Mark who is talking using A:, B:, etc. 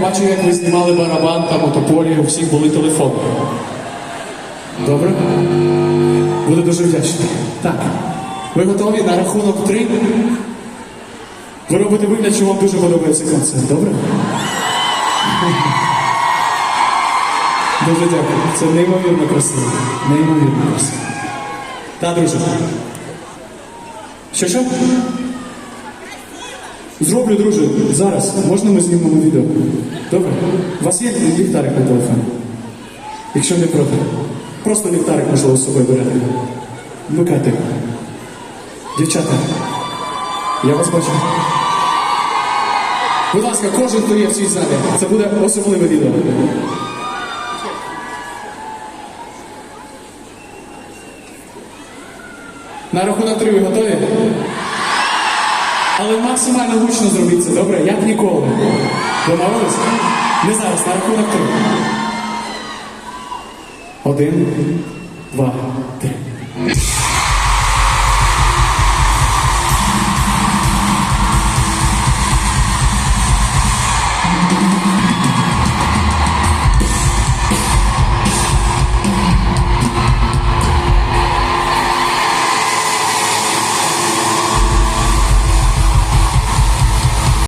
A: бачу, як ви знімали барабан там у тополі, у всіх були телефони. Добре? Буду дуже вдячний. Так. Ви готові на рахунок три? Ви робите вигляд, що вам дуже подобається концерт, добре? Дуже дякую. Це неймовірно красиво. Неймовірно красиво. Та, друже. Що що? Зроблю, друже, зараз. Можна ми знімемо відео? Добре? У вас є ліхтарик на телефоні? Якщо не проти. Просто ліхтарик, можливо, з собою берете. Вмикайте. Дівчата, я вас бачу. Будь ласка, кожен, хто є в цій залі, це буде особливе відео. На рахунок три ви готові? Але максимально гучно зробіть це, добре? Як ніколи. Домовились? Не зараз, на рахунок три. Один, два, три.